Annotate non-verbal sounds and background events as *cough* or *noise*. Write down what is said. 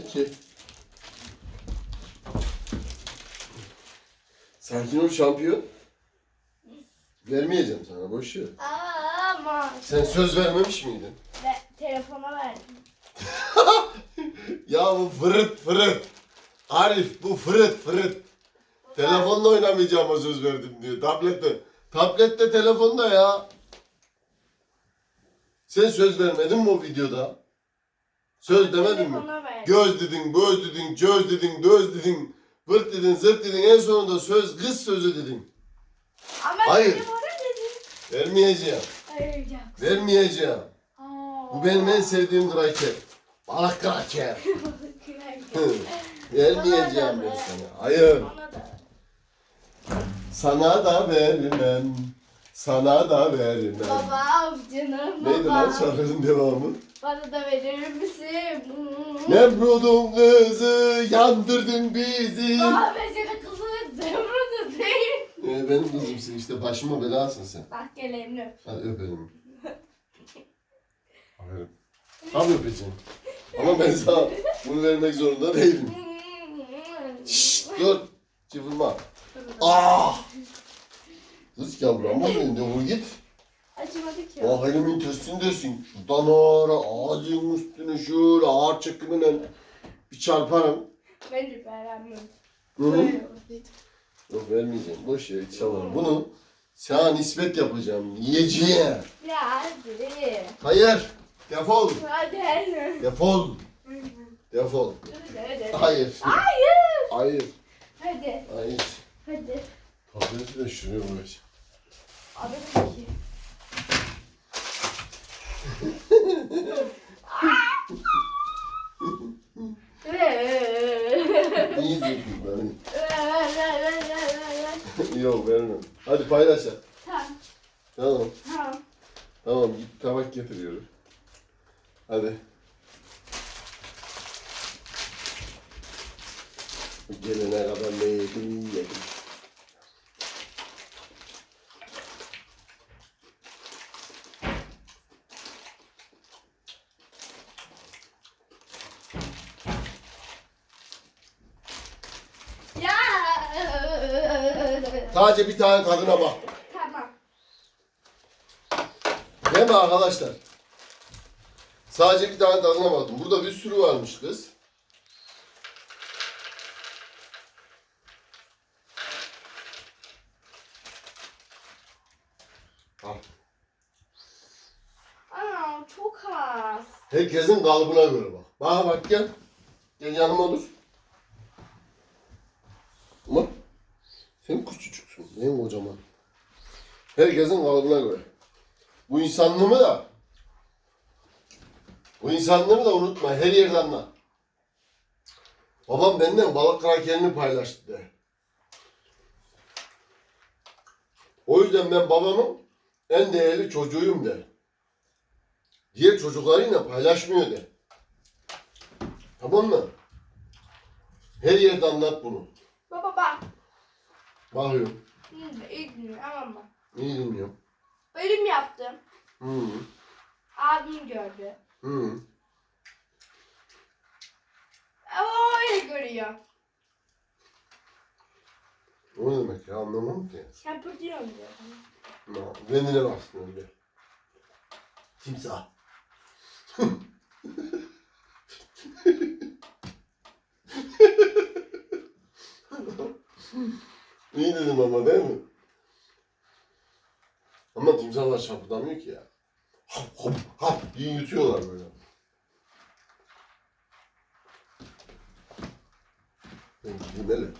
ki. Sakin ol şampiyon. Vermeyeceğim sana boş ver. Ama Sen söz vermemiş miydin? ve telefona verdim. *laughs* Ya bu fırıt fırıt. Arif bu fırıt fırıt. Telefonla oynamayacağıma söz verdim diyor. Tablette. Tablette telefonda ya. Sen söz vermedin mi o videoda? Söz demedin mi? Göz dedin, göz dedin, göz dedin, göz dedin, vırt dedin, zırt dedin, en sonunda söz, kız sözü dedin. Ama Hayır. dedim. Vermeyeceğim, Hayır vermeyeceğim. Bu benim en sevdiğim kraker. Balık kraker. *laughs* Vermeyeceğim ben sana. Hayır. Ona da. Sana da vermem. Sana da vermem. Babam canım Neydi lan babam. şarkının devamı? Bana da verir misin? Nemrud'un kızı yandırdın bizi. Baba ben senin kızını Nemrut'u değil. Ee, benim kızımsın işte başıma belasın sen. Bak gel elini öp. Hadi öpelim. Aferin. Tabii öpeceğim. Ama ben sana bunu vermek zorunda değilim. Şşş dur. Cıvılma. Ah! Kız yavrum benim de git. Acımadı ki. O elimin terssindesin. Şuradan ağır ağzının üstüne şöyle ağır çekimiyle bir çarparım. Ben de beğenmiyorum. Hı hı. Yok vermeyeceğim. Boş ver çalarım. Bunu sana nispet yapacağım. Yiyeceğim. Ya hadi. Hayır. Defol. Hadi. Defol. Defol. Hayır. Hayır. Hayır. Hadi. Hayır. Hadi. Tableti de şuraya koyacağım. Abi peki. İyi durdun benim. Yok vermem. Hadi paylaşalım. Tamam. Tamam. Tamam. Tamam git tabak getiriyorum. Hadi. Gelene kadar ne yedim yedim. Ya. Sadece bir tane tadına bak. Tamam. Değil mi arkadaşlar? Sadece bir tane tadına baktım. Burada bir sürü varmış kız. Al. Aa çok az. Herkesin kalıbına göre bak. Bana bak gel. Gel yanıma dur. Ama sen küçücüksün. Benim kocaman. Herkesin kalıbına göre. Bu insanlığımı da bu insanlığımı da unutma. Her yerde anla. Babam benden balık krakerini paylaştı de. O yüzden ben babamın en değerli çocuğuyum de. Diğer çocuklarıyla paylaşmıyor de. Tamam mı? Her yerde anlat bunu. Baba bak. Bakıyorum. Hı, iyi dinle ama. İyi dinliyorum. Bölüm yaptım. Hı Abim gördü. hı. O öyle görüyor. O ne demek ya anlamam ki. Sen pırtıyorsun diyor. No, Kendine baksın önce. Timsah. İyi dedim ama değil mi? Ama timsahlar şapırdamıyor ki ya. Hop hop hop diye yutuyorlar böyle. Ben gideyim hele.